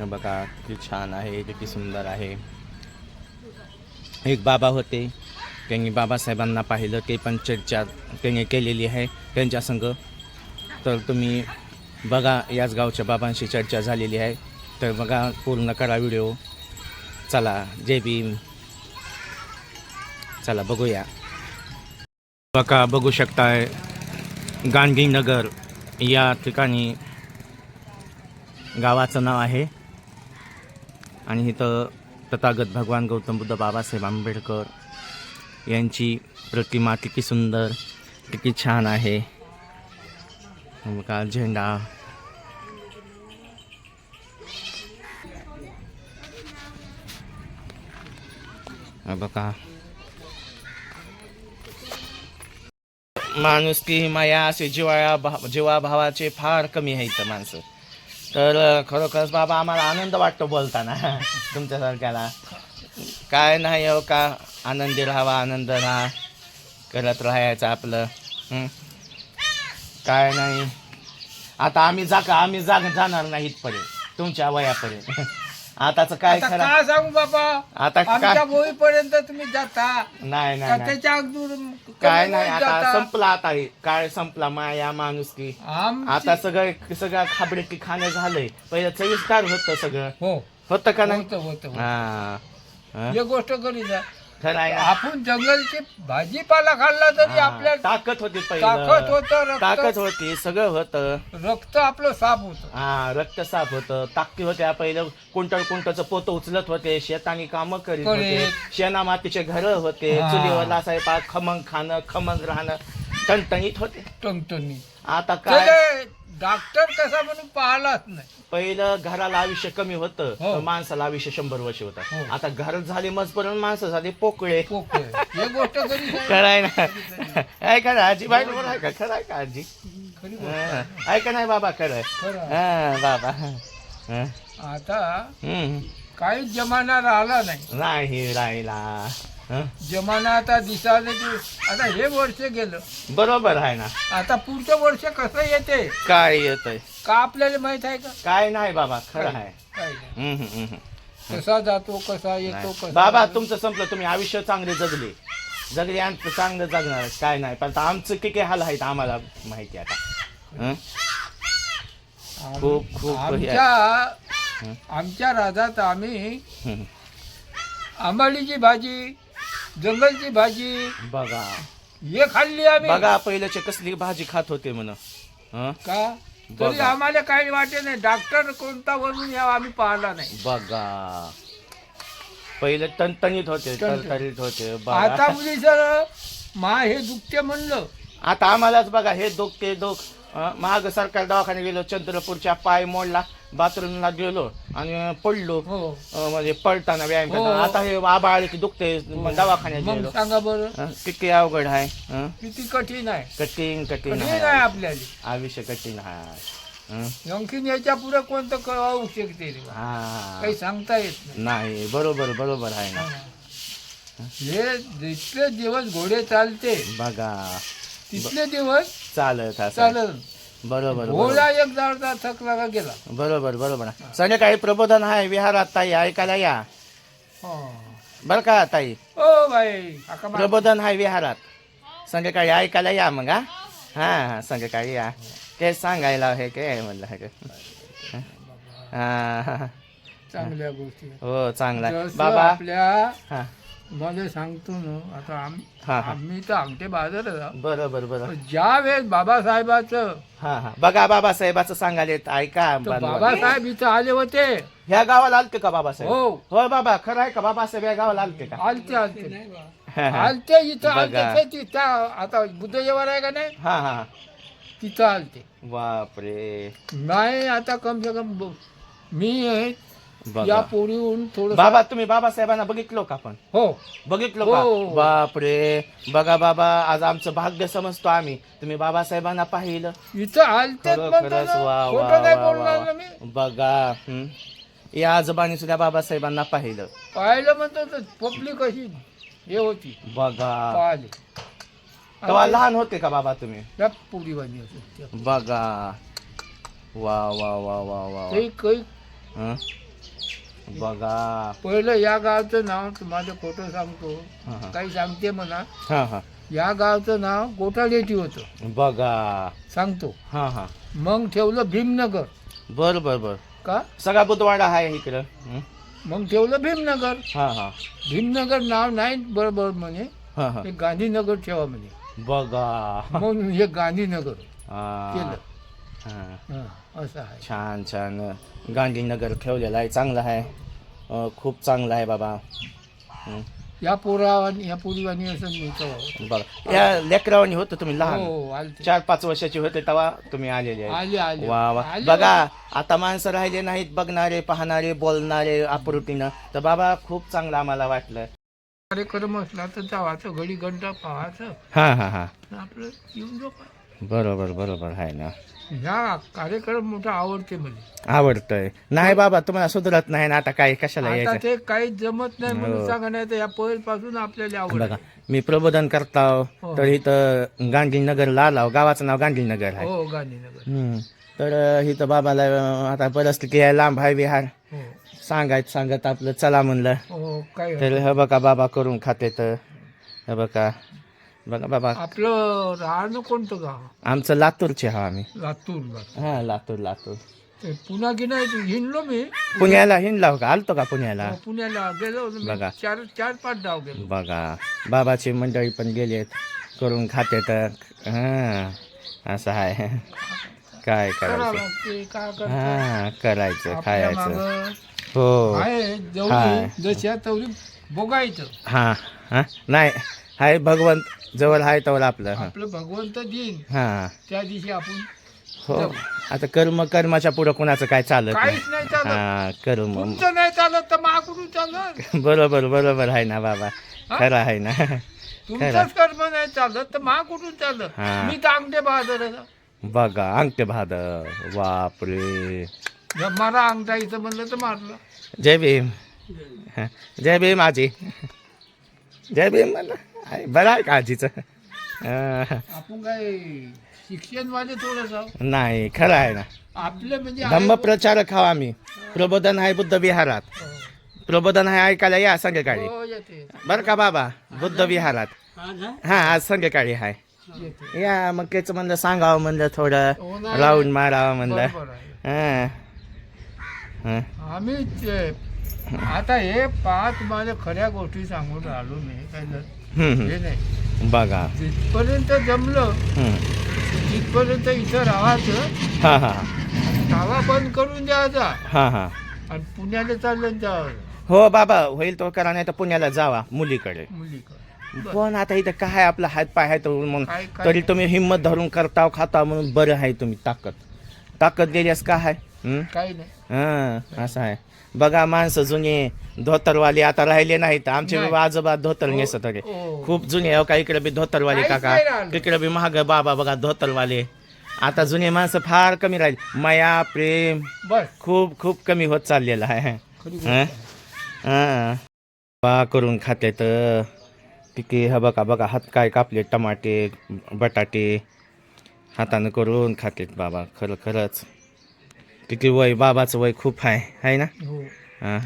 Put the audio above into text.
बघा किती छान आहे किती सुंदर आहे. एक बाबा होते. त्यांनी बाबासाहेबांना पाहिलं ते पण चर्चा त्यांनी केलेली आहे त्यांच्या संग तर तुम्ही बघा याच गावच्या बाबांशी चर्चा झालेली आहे. तर बघा पूर्ण करा व्हिडिओ. चला जय भीम. चला बघूया. बघा बघू शकताय गांधीनगर या ठिकाणी गावाचं नाव आहे. आणि इथं तथागत भगवान गौतम बुद्ध बाबासाहेब आंबेडकर यांची प्रतिमा किती सुंदर किती छान आहे. का झेंडा. बघा. माणूस की माया असे जिवाळा भा जीवाभावाचे फार कमी आहे इथं माणसं. तर खरोखरच बाबा आम्हाला आनंद वाटतो बोलताना तुमच्यासारख्याला. काय नाही हो का आनंदी राहावा आनंद राहा करत राहायचं आपलं काय नाही. आता आम्ही जागा आम्ही जाग जाणार नाही इथपर्यंत तुमच्या वयापर्यंत. आताचं काय आता खरं? काय सांगू बाबा? आता आमच्या काय होईपर्यंत तुम्ही जाता. नाही का नाही. नाही. त्याच्या अगदी काय नाही आता. संपला आता हे. काळ संपला माया माणूस की आता सगळं सगळं खाबडे खाणं झालंय. पहिलं चविष्कार होतं सगळं. हो. होतं का नाही? होतं होतं. हा. हा. हे गोष्ट करी जा. खरं आहे ना? आपण जंगलची भाजीपाला खाल्ला तरी हा. आपल्या ताकद होती ताकद होतं ताकद होती सगळं होतं रक्त आपलं साफ होत हा रक्त साफ होतं ताकदी होत्या पहिलं कुंटल कुंटलचं पोतं उचलत होते शेतानी कामं करीत होते. शेणा मातीचे घर होते हा. चुलीवर स्वयंपाक खमंग खाणं खमंग राहणं टणटणीत होते टंगटणी आता काय डॉक्टर कसा म्हणून पाहिलाच नाही पहिलं घराला आयुष्य कमी होतं हो. तर माणसाला आयुष्य शंभर वर्ष होतं हो. आता घर झाले मजपर्यंत माणसं झाली पोकळे पोकळ हे गोष्ट. खरंय ना ऐका ना आजी बाई बरोबर आहे का खरं आहे का आजी खरी गोष्ट. हा. ऐका नाही बाबा खरं आहे. खरं आहे. हा बाबा हा. आता. काही जमाना राहिला नाही नाही राहिला? जमाना आता दिसायला की आता हे वर्ष गेलं. बरोबर आहे ना. आता पुढचं वर्ष कसं येते? काय येतंय? का आपल्याला माहीत आहे का? काय नाही बाबा खरं आहे. काय नाही. हम्म, हम्म, हम्म. कसा जातो कसा येतो नाही. कसा बाबा तुमचं संपलं. तुम्ही आयुष्य चांगले जगले. जगले आणि चांगलं जगणार. काय नाही. पण आता आमचं किती हाल आहेत आम्हाला माहिती आहे आता. हं? आम- खूप- खूप हे आमच्या. आमच्या राजात आम्ही हं. आंबाडीची भाजी जंगलची भाजी. बघा. हे खाल्ली आम्ही. बघा पहिल्याचे कसली भाजी खात होते म्हण. हं? का? तरी बघा. आम्हाला काही वाटे नाही. डॉक्टर कोणता वरून यावा आम्ही पाहिला नाही. बघा. पहिले टणटणीत होते टणटणीत. तरतरीत होते आता बघा मुली सर मा हे दुखते म्हणलं. आता आम्हालाच बघा हे दोघ ते दोघ महाग सरकार दवाखान्यात गेलो चंद्रपूरच्या पाय मोडला. बाथरूमला गेलो आणि पडलो हो. अं, म्हणजे पडताना व्यायाम हो. करताना. आता हे आबा आले की दुखते मग दवाखान्यात मग गेलो. सांगा बरं. हं? किती अवघड आहे हं? किती कठीण आहे. कठीण कठीण कठीण आहे. आहे आपल्याला. आयुष्य कठीण आहे. हं? आणखीन याच्यापुढे कोणतं कळू शकते रे बा. हा. काही सांगता येत नाही. नाही बरोबर बरोबर आहे ना. हे. जितले दिवस घोडे चालते बघा. तिथले दिवस चालत असं चालत. बरोबर घोडा एक जाडचा थकला का गेला. बरोबर बरोबर. संध्याकाळी प्रबोधन आहे विहारात ताई ऐकायला या. हो. बर का ताई? O by. आका मा- प्रबोधन आहे विहारात. संध्याकाळी ऐकायला या मग हा? हा हा संध्याकाळी या. ते सांगायला हे काय म्हणलं हे काय. हा हा. चांगल्या गोष्टी. हो चांगला. आहे. जसं बाबा. आपल्या हा. मध्ये सांगतो ना आता आम- हा हा. आम्ही तर आमटे बाजार बरोबर बरोबर ज्या वेळेस बाबासाहेबाचं हा हा. बघा बाबासाहेबाचं सांगायला ऐका तर. बाबासाहेब इथं आले होते. ह्या गावाला आलते का बाबासाहेब? हो. हो बाबा खरं आहे का? बाबासाहेब या गावाला आलते का? आलते आलते. हा हा. आलते इथं बघा. आलते. ते तिथं आता बुद्ध जेवण आहे का नाही? हा हा तिथं आलते. बापरे. नाही आता कम से कम ब- मी आहे या बघा. पोरीहून थोडं बाबा तुम्ही बाबासाहेबांना बघितलो का पण? हो. बघितलो हो. का बापरे. बघा बाबा आज आमचं भाग्य समजतो आम्ही. तुम्ही बाबासाहेबांना पाहिलं. इथं आलते खरोखरच वा वा खोटं नाही वा बोलणार वा. ना मी बघा हं. या आजोबांनी सुद्धा बाबासाहेबांना पाहिलं. पाहिलं म्हणतो तर पब्लिक अशी हे होती. बघा. पाहिले. तेव्हा लहान होते का बाबा तुम्ही? त्या बघा. वा वा वा वा वा. काही काही हं? बघा. पहिलं या गावचं नाव तुम्हाला खोटं सांगतो. हा हा. काही सांगते म्हणा. हा हा. या गावचं नाव गोठालेटी होतं. बघा. सांगतो. हा हा. मग ठेवलं भीमनगर. बर बर बर. का? सगळा बुधवाडा आहे इकडं. हं? मग ठेवलं भीमनगर. हा हा. भीमनगर नाव नाही बरोबर म्हणे. हा. हा गांधीनगर ठेवा म्हणे. बघा. म्हणून हे गांधीनगर हा. केलं. हा. हा, असं आहे. छान छान. गांधीनगर ठेवलेलं आहे चांगलं आहे. अं, खूप चांगलं आहे बाबा. हं. या पोरावानी या पोरीवानी असं बघा या लेकरावानी होतं तुम्ही लहान. हो आलते. चार पाच वर्षाचे होते तेव्हा तुम्ही आलेले आहे. आले आले. वा वा. आले. बघा आता माणसं राहिले नाहीत बघणारे पाहणारे बोलणारे आपुलकीनं. तर बाबा खूप चांगलं आम्हाला वाटलं. कार्यक्रम असला तर जावाचं घडी घंटा पाहायचं हा हा हा. आणि आपलं येऊन झोपायचं. बरोबर बरोबर आहे ना. ह्या कार्यक्रम मोठा आवडते मला आवडतंय. नाही बाबा तुम्हाला सुधरत नाही ना आता काय कशाला आता यायचं? ते काही जमत नाही म्हणून हो. या पहिलपासून आपल्याला आवड बघा मी प्रबोधन करताव हो. तर इथं गांधीनगरला आलाव गावाचं नाव गांधीनगर आहे. हो गांधीनगर. हम्म. तर अं, इथं बाबाला अं, आता परिस्थिती आहे लांब आहे विहार. हो. सांगायचं सांगत आपलं चला म्हणलं. हो काय तर हे बघा बाबा करून खाते तर. हे बघा बघा बाबा. आपलं राहणं कोणतं गाव? आमचं लातूरचे हा आम्ही. लातूर. हा लातूर लातूर. ते पुन्हा नाही हिंडलो मी. पुण्याला हिंडलाव का आलतो का पुण्याला? हो, पुण्याला गेलो होतो मी. बघा. चार चार पाच डाव गेलो. बघा बाबाची मंडळी पण गेलेत करून खाते तर. हा असं आहे. काय करावं करायचं? करता? हा करायचं आपल्या खायचं. मागं हो. आहे हाय. जेवढी जशा तेवढी बघायचं हा हा. नाही हाय भगवंत. जवळ आहे तवळ आपलं हा. आपलं भगवंत देईन. हा. त्या दिवशी आपण हो. आता कर्म कर्माच्या पुढं कुणाचं काय चालत नाही. काहीच नाही चालत. हा कर्म. तुमचं नाही चालत तर माकडून चालत. बरोबर बरोबर आहे ना बाबा. खरं आहे ना. तुमचंच कर्म नाही चालत तर मा कुठून चालत. हा. मी तर अंगठे बहादर बघा अंगठे भादर बापरे. जर मारा अंगठा इथं म्हणलं तर मारलं. जय भीम. जय भीम आजी. जय भीम म्हणलं बरं आहे का आजीचं हा, आपण काय शिक्षण वाले थोडस नाही खरं आहे ना. आपले म्हणजे आहे- धम्म प्रचारक आहो आम्ही. प्रबोधन आहे बुद्ध विहारात. हो. प्रबोधन आहे ऐकायला या संध्याकाळी हो बरं का बाबा? बुद्ध विहारात. हा आज संध्याकाळी आहे. या मग तेच म्हणलं सांगावं म्हणलं थोडं. हो. राऊंड मारावं म्हणलं. हा. हा. आम्ही आता हे पाच माझ्या खऱ्या गोष्टी सांगून राहिलो मी. काय हे. नाही. बघा. जिथपर्यंत जमलं हम्म. तिथपर्यंत इथं राहायचं हा हा धावा बंद करून द्यायचा हा हा. आणि पुण्याला चाललं जावं हो बाबा होईल तो करा नाही तर पुण्याला जावा मुलीकडे. मुलीकडे. पण आता इथं काय आपला हात पाय आहे तो म्हणून काय काय? तरी तुम्ही हिंमत धरून करताव खाता म्हणून बरं आहे तुम्ही ताकद. ताकद गेल्यास काय आहे? हम्म? काही नाही. हा असं आहे. बघा माणसं जुने धोतरवाले आता राहिले नाहीत. आमचे नाही. बी आजोबा धोतर नेसत होते. हो. खूप जुने अहो का? इकडे बी धोतरवाले काका. तिकडे बी महाग बाबा बघा धोतरवाले. आता जुने माणसं फार कमी राहिले. माया प्रेम खूप खूप कमी होत चाललेलं आहे. हं? हा. बा करून खाते तर. पिके हा बघा बघा हात काय कापले? टमाटे बटाटे. हातानं करून खातेत बाबा खरं खरंच. किती वय बाबाचं वय खूप आहे आहे ना हो हा